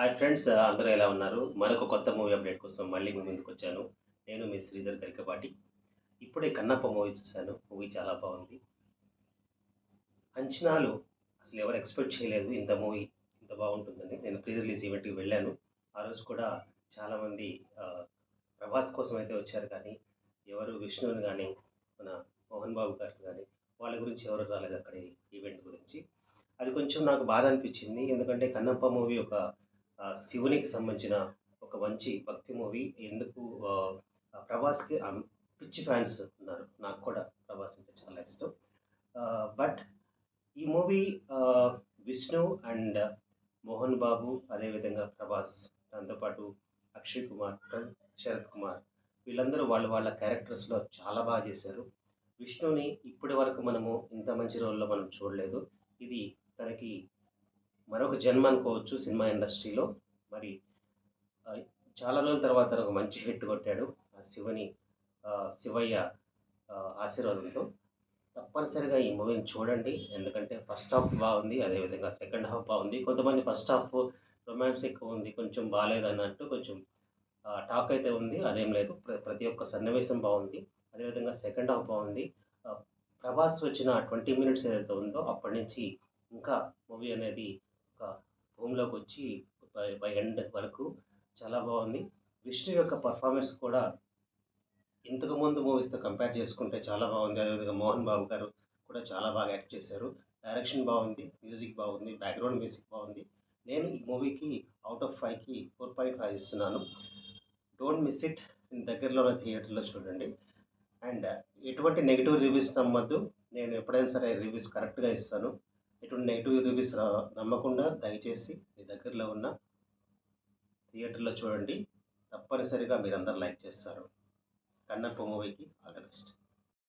Hi friends uh, అందరూ ఎలా ఉన్నారు? మరొక కొత్త మూవీ అప్డేట్ కోసం మళ్ళీ మీ ముందుకు వచ్చాను. నేను మీ శ్రీధర్ గరికపాటి. ఇప్పుడే కన్నప్ప మూవీ చూశాను. మూవీ చాలా బాగుంది. అంచనాలు అసలు ఎవరు ఎక్స్పెక్ట్ చేయలేదు ఇంత మూవీ ఇంత బాగుంటుందని. నేను ప్రీ రిలీజ్ ఈవెంట్కి వెళ్ళాను. ఆ రోజు కూడా చాలామంది ప్రభాస్ కోసం అయితే వచ్చారు కానీ ఎవరు విష్ణుని కానీ మన మోహన్ బాబు గారు కానీ వాళ్ళ గురించి ఎవరు రాలేదు అక్కడ ఈ ఈవెంట్ గురించి. అది కొంచెం నాకు బాధ అనిపించింది. ఎందుకంటే కన్నప్ప మూవీ ఒక శివునికి సంబంధించిన ఒక మంచి భక్తి మూవీ. ఎందుకు ప్రభాస్కి పిచ్చి ఫ్యాన్స్ ఉన్నారు. నాకు కూడా ప్రభాస్ అంటే చాలా ఇష్టం. బట్ ఈ మూవీ విష్ణు అండ్ మోహన్ బాబు అదేవిధంగా ప్రభాస్ దాంతోపాటు అక్షయ్ కుమార్ ప్ర- శరత్ కుమార్ వీళ్ళందరూ వాళ్ళ వాళ్ళ క్యారెక్టర్స్లో చాలా బాగా చేశారు. విష్ణుని ఇప్పటి వరకు మనము ఇంత మంచి రోల్లో మనం చూడలేదు. ఇది తనకి మరొక జన్మ అనుకోవచ్చు సినిమా ఇండస్ట్రీలో. మరి చాలా రోజుల తర్వాత ఒక మంచి హిట్ కొట్టాడు ఆ శివని శివయ్య ఆశీర్వాదంతో. తప్పనిసరిగా ఈ మూవీని చూడండి. ఎందుకంటే ఫస్ట్ హాఫ్ బాగుంది అదేవిధంగా సెకండ్ హాఫ్ బాగుంది. కొంతమంది ఫస్ట్ హాఫ్ రొమాన్స్ ఎక్కువ ఉంది కొంచెం బాగాలేదు అన్నట్టు కొంచెం టాక్ అయితే ఉంది అదేం లేదు. ప్ర- ప్రతి ఒక్క సన్నివేశం బాగుంది. అదేవిధంగా సెకండ్ హాఫ్ బాగుంది. ప్రభాస్ వచ్చిన ట్వంటీ మినిట్స్ ఏదైతే ఉందో అప్పటి నుంచి ఇంకా మూవీ అనేది ఒక హోమ్లోకి వచ్చి బై- బై ఎండ్ వరకు చాలా బాగుంది. విష్ణు యొక్క పర్ఫార్మెన్స్ కూడా ఇంతకుముందు మూవీస్తో కంపేర్ చేసుకుంటే చాలా బాగుంది. అదేవిధంగా మోహన్ బాబు గారు కూడా చాలా బాగా యాక్ట్ చేశారు. డైరెక్షన్ బాగుంది మ్యూజిక్ బాగుంది బ్యాక్గ్రౌండ్ మ్యూజిక్ బాగుంది. నేను ఈ మూవీకి అవుట్ ఆఫ్ ఫైవ్కి ఫోర్ పాయింట్ ఫైవ్ ఇస్తున్నాను. Don't miss it. దగ్గరలో ఉన్న థియేటర్లో చూడండి. అండ్ ఎటువంటి నెగిటివ్ రివ్యూస్ నమ్మద్దు. నేను ఎప్పుడైనా సరే రివ్యూస్ కరెక్ట్గా ఇస్తాను. ఇటువంటి నెగిటివ్ రివ్యూస్ నమ్మకుండా దయచేసి మీ దగ్గరలో ఉన్న థియేటర్లో చూడండి. తప్పనిసరిగా మీరందరూ లైక్ చేస్తారు. కన్నప్ప మూవీకి ఆల్ ద బెస్ట్.